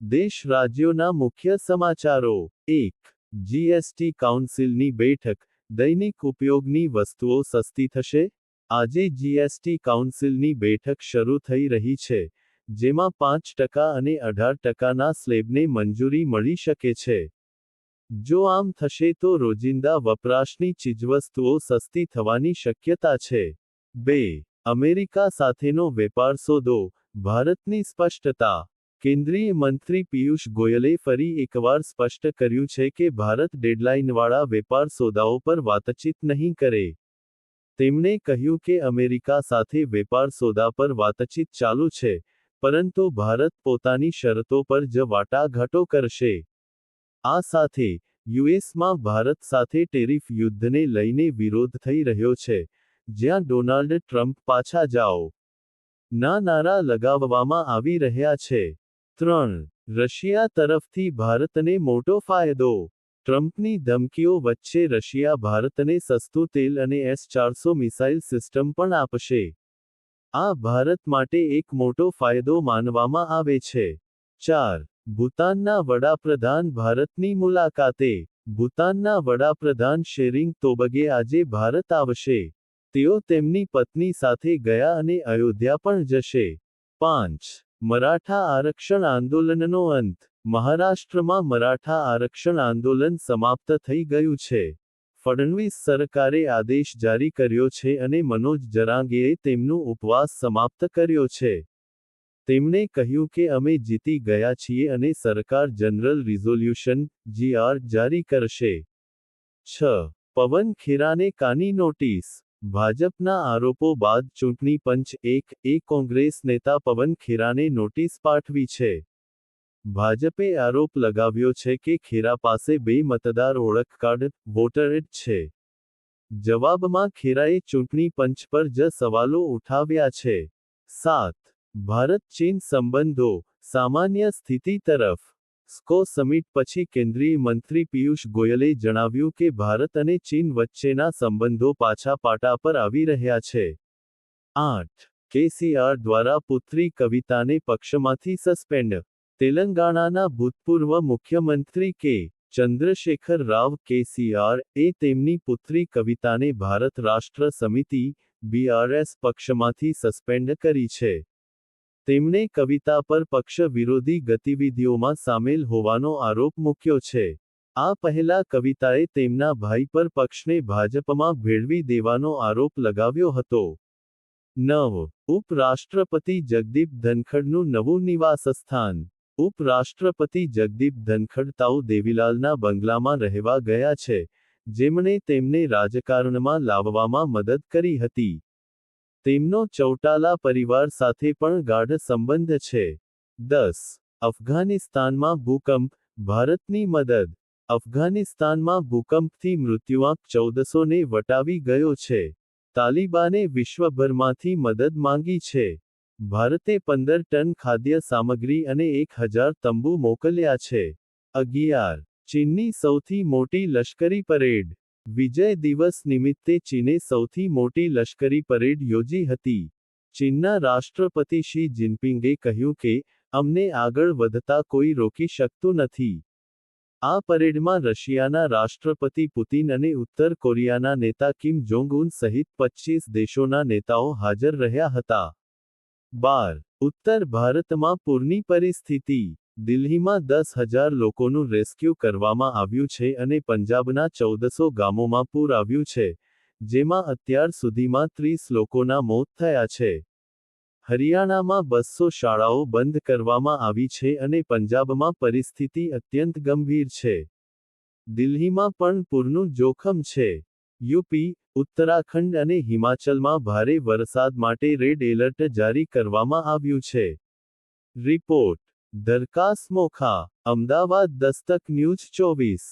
દેશ રાજ્યોના મુખ્ય સમાચારો. એક જીએસટી કાઉન્સિલની બેઠક. દૈનિક ઉપયોગની વસ્તુઓ સસ્તી થશે? આજે જીએસટી કાઉન્સિલની બેઠક શરૂ થઈ રહી છે, જેમાં પાંચ ટકા અને અઢાર ટકાના સ્લેબને મંજૂરી મળી શકે છે. જો આમ થશે તો રોજિંદા વપરાશની ચીજવસ્તુઓ સસ્તી થવાની શક્યતા છે. બે, અમેરિકા સાથેનો વેપાર સોદો ભારતની સ્પષ્ટતા. કેન્દ્રીય મંત્રી પિયુષ ગોયલે ફરી એકવાર સ્પષ્ટ કર્યું છે કે ભારત ડેડલાઇનવાળા વેપાર સોદાઓ પર વાતચીત નહીં કરે. તેમણે કહ્યું કે અમેરિકા સાથે વેપાર સોદા પર વાતચીત ચાલુ છે, પરંતુ ભારત પોતાની શરતો પર જ વાટાઘાટો કરશે. આ સાથે, યુએસમાં ભારત સાથે ટેરિફ યુદ્ધને લઈને વિરોધ થઈ રહ્યો છે, જ્યાં ડોનાલ્ડ ટ્રમ્પ પાછા જાઓ. ના નારા લગાવવામાં આવી રહ્યા છે. ત્રણ, રશિયા તરફથી ભારતને મોટો ફાયદો. ટ્રમ્પની ધમકીઓ વચ્ચે રશિયા ભારતને સસ્તું તેલ અને એસ ચારસો મિસાઇલ સિસ્ટમ પણ આપશે. આ ભારત માટે એક મોટો ફાયદો માનવામાં આવે છે. ચાર, ભૂતાનના વડાપ્રધાન ભારતની મુલાકાતે. ભૂતાનના વડાપ્રધાન શેરિંગ તોબગે આજે ભારત આવશે. તેઓ તેમની પત્ની સાથે ગયા અને અયોધ્યા પણ જશે. પાંચ મરાઠા આરક્ષણ આંદોલનનો અંત. મહારાષ્ટ્રમાં મરાઠા આરક્ષણ આંદોલન સમાપ્ત થઈ ગયું છે. ફડણવીસ સરકારે આદેશ જારી કર્યો છે અને મનોજ જરાંગેએ તેમનું ઉપવાસ સમાપ્ત કર્યો છે. તેમણે કહ્યું કે અમે જીતી ગયા છીએ અને સરકાર જનરલ રિઝોલ્યુશન જીઆર જારી કરશે. છ. પવન ખેરાને કાની નોટિસ. ભાજપના આરોપો બાદ ચૂંટણી પંચ એક એ કોંગ્રેસ નેતા પવન ખેરાને નોટિસ પાઠવી છે. ભાજપે આરોપ લગાવ્યો છે કે ખેરા પાસે બે મતદાર ઓળખ કાર્ડ, વોટર છે. જવાબમાં ખેરાએ ચૂંટણી પંચ પર જ સવાલો ઉઠાવ્યા છે. સાત. ભારત ચીન સંબંધો, સામાન્ય સ્થિતિ તરફ. સ્કો સમિટ પછી કેન્દ્રીય મંત્રી પિયુષ ગોયલે જણાવ્યું કે ભારત અને ચીન વચ્ચેના સંબંધો પાછા પાટા પર આવી રહ્યા છે. આઠ. કેસીઆર દ્વારા પુત્રી કવિતાને પક્ષમાંથી સસ્પેન્ડ. તેલંગાણાના ભૂતપૂર્વ મુખ્યમંત્રી કે ચંદ્રશેખર રાવ કેસીઆર એ તેમની પુત્રી કવિતાને ભારત રાષ્ટ્ર સમિતિ બીઆરએસ પક્ષમાંથી સસ્પેન્ડ કરી છે. તેમણે કવિતા પર પક્ષ વિરોધી ગતિવિધિઓમાં સામેલ હોવાનો આરોપ મૂક્યો છે. આ પહેલા કવિતાએ તેમના ભાઈ પર પક્ષને ભાજપમાં ભેળવી દેવાનો આરોપ લગાવ્યો હતો. નવ. ઉપરાષ્ટ્રપતિ જગદીપ ધનખડનું નવું નિવાસસ્થાન. ઉપરાષ્ટ્રપતિ જગદીપ ધનખડ તાઉ દેવીલાલના બંગલામાં રહેવા ગયા છે, જેમણે તેમને રાજકારણમાં લાવવામાં મદદ કરી હતી. તેમનો ચૌટાલા પરિવાર સાથે પણ ગાઢ સંબંધ છે. દસ. અફઘાનિસ્તાનમાં ભૂકંપ, ભારતની મદદ. અફઘાનિસ્તાનમાં ભૂકંપથી મૃત્યુઆંક ચૌદસોને વટાવી ગયો છે. તાલિબાને વિશ્વભરમાંથી મદદ માંગી છે. ભારતે પંદર ટન ખાદ્ય સામગ્રી અને એક હજાર તંબુ મોકલ્યા છે. અગિયાર. ચીનની સૌથી મોટી લશ્કરી પરેડ. વિજય દિવસ નિમિત્તે ચીને સૌથી મોટી લશ્કરી પરેડ યોજી હતી. ચીનના રાષ્ટ્રપતિ શી જિનપિંગે કહ્યું કે, અમને આગળ વધતા કોઈ રોકી શકતું નથી. આ પરેડમાં રશિયાના રાષ્ટ્રપતિ પુતિન અને ઉત્તર કોરિયાના નેતા કિમ જોંગ ઉન સહિત પચ્ચીસ દેશોના નેતાઓ હાજર રહ્યા હતા. બાર. ઉત્તર ભારતમાં પૂરની પરિસ્થિતિ. દિલ્હીમાં દસ હજાર લોકોનું રેસ્ક્યુ કરવામાં આવ્યું છે અને પંજાબના ચૌદસો ગામોમાં પૂર આવ્યું છે, જેમાં અત્યાર સુધીમાં ત્રીસ લોકોના મોત થયા છે. હરિયાણામાં બસો શાળાઓ બંધ કરવામાં આવી છે અને પંજાબમાં પરિસ્થિતિ અત્યંત ગંભીર છે. દિલ્હીમાં પણ પૂરનું જોખમ છે. યુપી, ઉત્તરાખંડ અને હિમાચલમાં ભારે વરસાદ માટે રેડ એલર્ટ જારી કરવામાં આવ્યું છે. રિપોર્ટ દરકાસ મોખા અમદાવાદ દસ્તક ન્યૂઝ ચોવીસ.